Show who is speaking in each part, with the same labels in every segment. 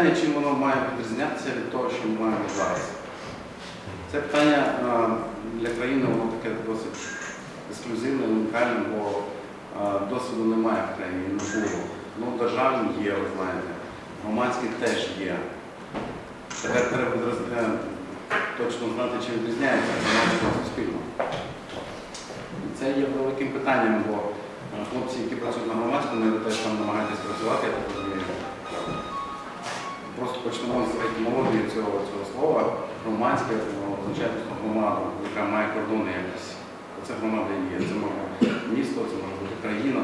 Speaker 1: питання, чим воно має відрізнятися від того, що ми маємо зараз. Це питання е, для країни воно таке досить ексклюзивне, унікальне, бо е, досвіду немає в країні, не було. Ну, державні є, ви знаєте, громадські теж є. Тепер треба е, точно знати, чим відрізняється громадське від суспільного. І це є великим питанням, бо хлопці, які працюють на громадському, ви теж там намагаєтесь працювати. Просто почнемо з етимології цього, цього слова. Громадське воно означає громаду, яка має кордони якось. Це громада є. Це може бути місто, це може бути країна,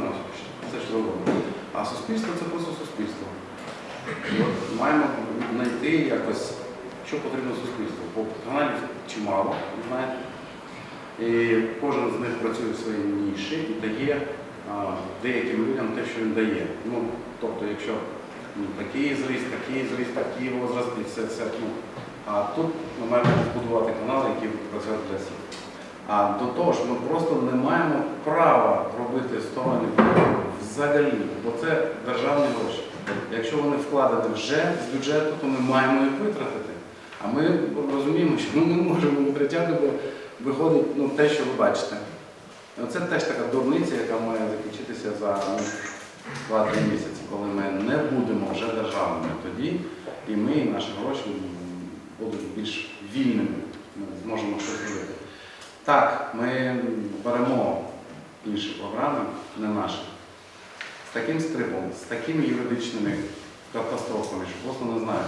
Speaker 1: все що завгодно. А суспільство це просто суспільство. І от маємо знайти якось, що потрібно суспільству. Бо каналів чимало, знаєте. І кожен з них працює в своїй ніші і дає а, деяким людям те, що він дає. Ну, тобто, якщо ну, такий зріст, такий зріст, такий возраст і все, все. Ну, а тут ми маємо збудувати канали, які працювати для всіх. А до того ж, ми просто не маємо права робити сторони взагалі, бо це державні гроші. Якщо вони вкладені вже з бюджету, то ми маємо їх витратити. А ми розуміємо, що ми не можемо витрачати, бо виходить ну, те, що ви бачите. Це теж така дурниця, яка має закінчитися за ну, 2-3 місяці, коли ми не будемо вже державними тоді, і ми, і наші гроші будуть більш вільними, ми зможемо щось робити. Так, ми беремо інші програми, не наші, з таким скрипом, з такими юридичними катастрофами, що просто не знаю,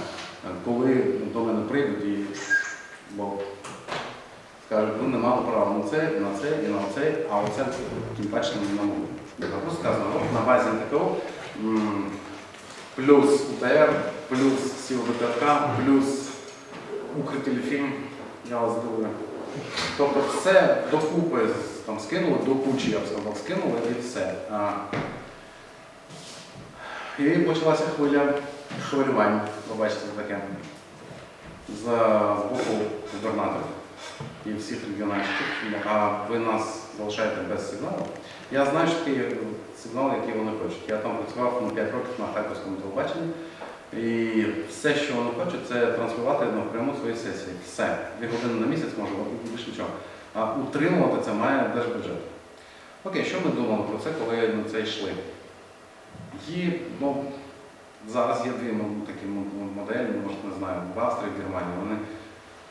Speaker 1: коли до мене прийдуть і бо скажуть, ви не мали права на це, на це і на це, а оце тим паче не могли. Просто сказано, на базі м, плюс УТР, плюс СІЛ ВТРК, плюс Укртелефільм, я вас здивую. Тобто все докупи там, скинули, до кучі, я б сказав, скинули і все. А, і почалася хвиля хвилювань, побачите таке, з, боку губернаторів і всіх регіоналістів, а ви нас залишаєте без сигналу. Я знаю, що такі сигнали, які вони хочуть. Я там працював ну, 5 років на Харківському телебаченні. І все, що вони хочуть, це транслювати напряму свої сесії. Все. Дві години на місяць може більше нічого. А утримувати це має держбюджет. Окей, що ми думали про це, коли на це йшли? І, ну, зараз є дві ну, такі моделі, може, не знаю, в Австрії, в Германії, вони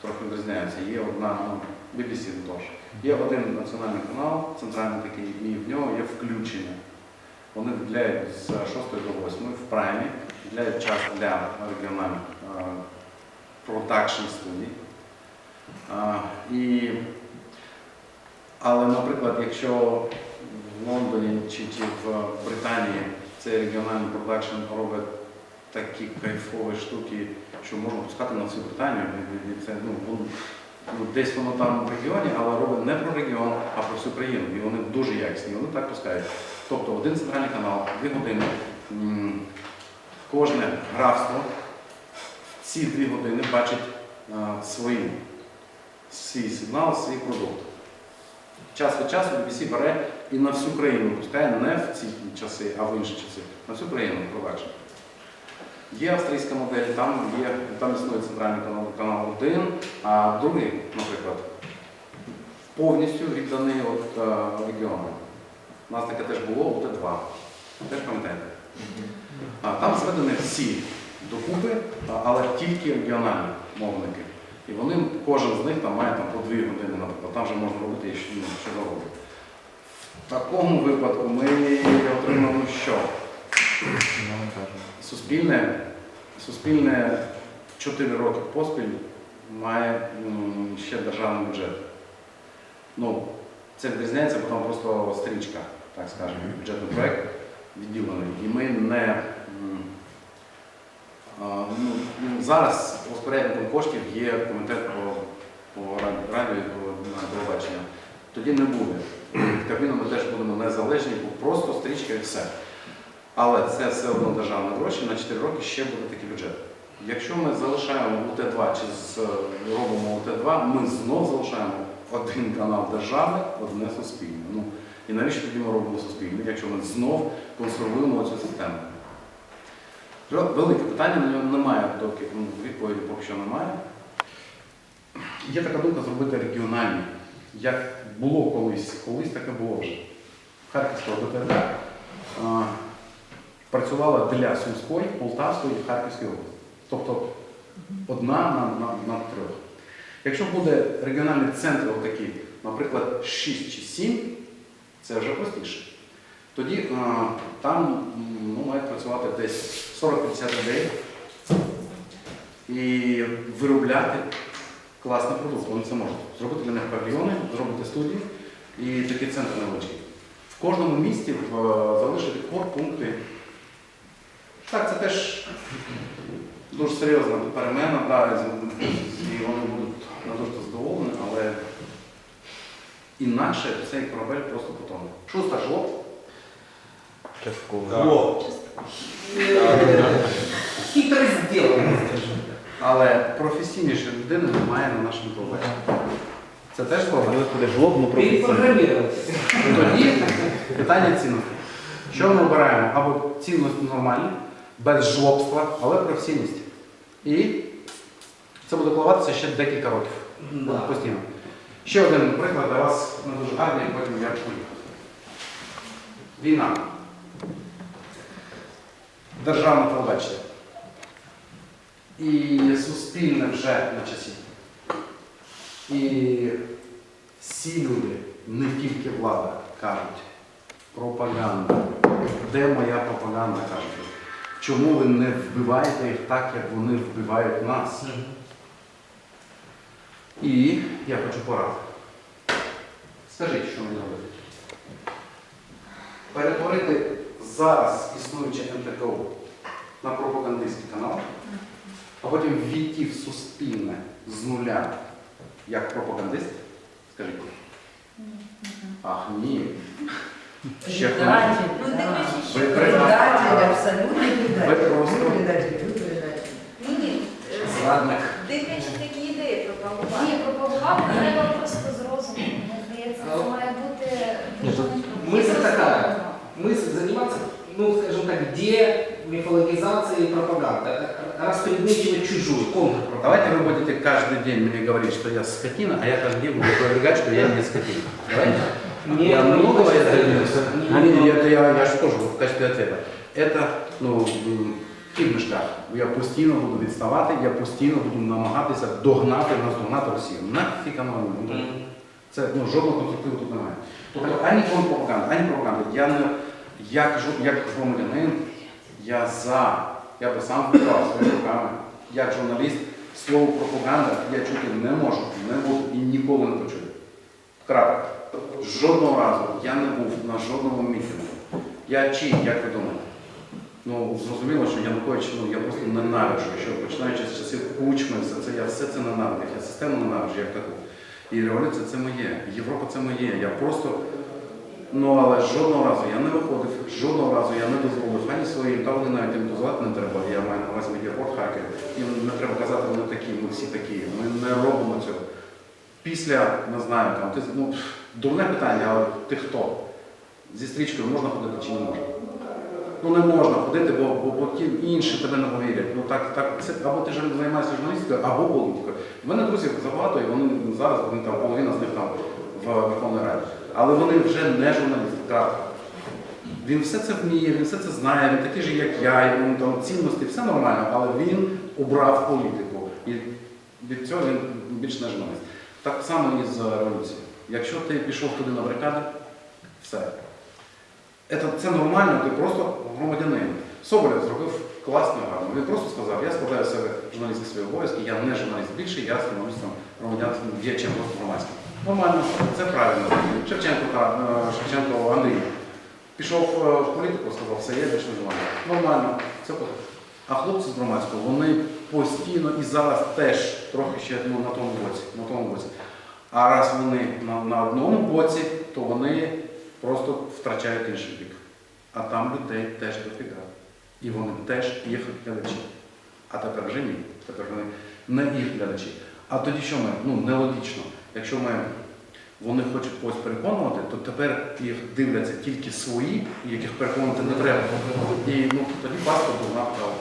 Speaker 1: трохи відрізняються. Є одна, ну, BBC тож. Є один національний канал, центральний такий, і в нього є включення. Вони виділяють з 6 до 8 в праймі, виділяють час для регіональних продакшн студій. І, але, наприклад, якщо в Лондоні чи, чи в Британії цей регіональний продакшн робить такі кайфові штуки, що можна пускати на всю Британію, і- це, ну, десь воно там в регіоні, але робить не про регіон, а про всю країну. І вони дуже якісні, вони так пускають. Тобто один центральний канал, дві години, кожне графство ці дві години бачить свої, свій сигнал, свій продукт. Час від часу BBC бере і на всю країну пускає не в ці часи, а в інші часи. На всю країну продакшн. Є австрійська модель, там є там існує центральний канал, канал 1, а другий, наприклад, повністю відданий от, е, регіону. У нас таке теж було УТ2. Теж пам'ятаєте? Там зведені всі докупи, але тільки регіональні мовники. І вони, кожен з них там має там, по дві години, наприклад, там вже можна робити ну, що завгодно. В такому випадку ми отримали що? Суспільне, суспільне 4 роки поспіль має ще державний бюджет. Ну, це відрізняється, бо там просто стрічка, так скажемо, бюджетний проєкт відділений. І ми не ну, ну, зараз розпорядником коштів є комітет по, по радіо на телебачення. Тоді не буде. Від Кабміну ми теж будемо незалежні, бо просто стрічка і все. Але це все одно державні гроші, на 4 роки ще буде такий бюджет. Якщо ми залишаємо УТ2 чи з, робимо УТ2, ми знов залишаємо один канал державний, одне суспільне. Ну, і навіщо тоді ми робимо суспільне, якщо ми знов консервуємо цю систему? Велике питання, на нього немає доки, ну, відповіді поки що немає. Є така думка зробити регіональні. Як було колись, колись таке було вже. Харківська ОДТР а, працювала для Сумської, Полтавської і Харківської області. Тобто одна на, на, на трьох. Якщо буде регіональний центр отакий, наприклад, 6 чи 7, це вже простіше. Тоді а, там ну, мають працювати десь 40-50 людей і виробляти класний продукт. Вони це можуть. Зробити для них павільйони, зробити студії і такий центр невеличкий. В кожному місті е, залишити корпункти. Так, це теж дуже серйозна перемена, да, і вони будуть не дуже задоволені, але інакше цей корабель просто потоне. Шуста жлоб.
Speaker 2: Частково.
Speaker 3: Хитро сделано, скажем.
Speaker 1: Але професійніше людини немає на нашому корабелі. Це теж проблема.
Speaker 2: Коли буде жлоб, ну професійно.
Speaker 1: Тоді питання цінності. Що ми обираємо? Або цінності нормальні, без жлобства, але професійність. І це буде коливатися ще декілька років.
Speaker 3: Да.
Speaker 1: Постійно. Ще один приклад для вас не дуже гарний, потім я поїхав. Війна. Державне телебачення. І суспільне вже на часі. І всі люди, не тільки влада, кажуть, пропаганда. Де моя пропаганда, кажуть? Чому ви не вбиваєте їх так, як вони вбивають нас? І я хочу поради. Скажіть, що мені робити? Перетворити зараз існуюче МТКО на пропагандистський канал, а потім війти в суспільне з нуля як пропагандист? Скажіть. Ах, ні. Ще хто?
Speaker 4: Ну, дивлячись, що
Speaker 1: Ви
Speaker 4: ви
Speaker 5: Предатель, абсолютный
Speaker 1: Ви
Speaker 5: предатель.
Speaker 1: просто-
Speaker 5: Вы предатель, вы предатель.
Speaker 4: Ні, ні. е,
Speaker 1: Зрадник.
Speaker 4: Дивлячись такі ідеї пропагувати.
Speaker 6: Ні, пропагувати треба просто з розуму. Мені здається, це має бути
Speaker 2: Ні, тут
Speaker 3: мысль такая. Мысль заниматься, ну, скажем так, демифологизацией пропаганды. Распредмечивать чужую, контрпропаганду.
Speaker 1: Давайте вы будете каждый день мне говорить, что я скотина, а я каждый день буду опровергать, что я не скотина. Давайте.
Speaker 3: Нет,
Speaker 1: я
Speaker 3: ну,
Speaker 1: много
Speaker 3: не
Speaker 1: это
Speaker 3: скотина.
Speaker 1: не, не, это я, я же тоже в качестве ответа. Это ну, шлях. Я постійно буду відставати, я постійно буду намагатися догнати, наздогнати Росію. Нафіг воно мені? Це ну, жодного конструктиву тут немає. Тобто ані пропаганда, ані пропаганда. Я не як, жу- як громадянин, я за, я би сам вибрав своїми руками. Як журналіст, слово пропаганда я чути не можу, не буду і ніколи не почую. Крапка. Жодного разу я не був на жодному мітингу. Я чий, як ви думаєте? Ну, зрозуміло, що Янукович, ну я просто ненавиджу, що починаючи з часів кучми, все це, я все це ненавиджу, я систему ненавиджу як таку. І революція це моє, Європа це моє. Я просто, ну але жодного разу я не виходив, жодного разу я не дозволив ані своїм, та вони навіть їм дозволити не треба. Я маю на увазі медіапорт Харків. Їм не треба казати, вони такі, ми всі такі. Ми не робимо цього. Після, не знаю, там, ти, ну, дурне питання, але ти хто? Зі стрічкою можна ходити чи не можна? Ну не можна ходити, бо, бо, бо ті інші тебе не повірять. Ну так, так, це або ти займаєшся журналістикою, або політикою. У мене друзів забагато, і вони зараз вони там половина з них там в Верховній Раді. Але вони вже не журналісти. крапка. Він все це вміє, він все це знає, він такий же, як я, йому там цінності, все нормально, але він обрав політику. І від цього він більш не журналіст. Так само і з революцією. Якщо ти пішов туди на барикади, все. Це, нормально, ти просто громадянин. Соболєв зробив класно і гарно. Він просто сказав, я складаю себе журналістські свої обов'язки, я не журналіст більше, я становлюся громадянським діячем громадським. Нормально, це правильно. Шевченко та е, Шевченко Андрій пішов е, в політику, сказав, все, я більше не журналіст. Нормально, це. А хлопці з громадського, вони постійно і зараз теж трохи ще ну, на тому боці. На тому боці. А раз вони на, на одному боці, то вони просто втрачають інший бік. А там людей теж дофіга. І вони теж їх глядачі. А тепер вже ні. Тепер вони не їх глядачі. А тоді що ми? Ну, нелогічно. Якщо ми вони хочуть когось переконувати, то тепер їх дивляться тільки свої, яких переконувати не треба. І ну, тоді паспорт дурна вправа.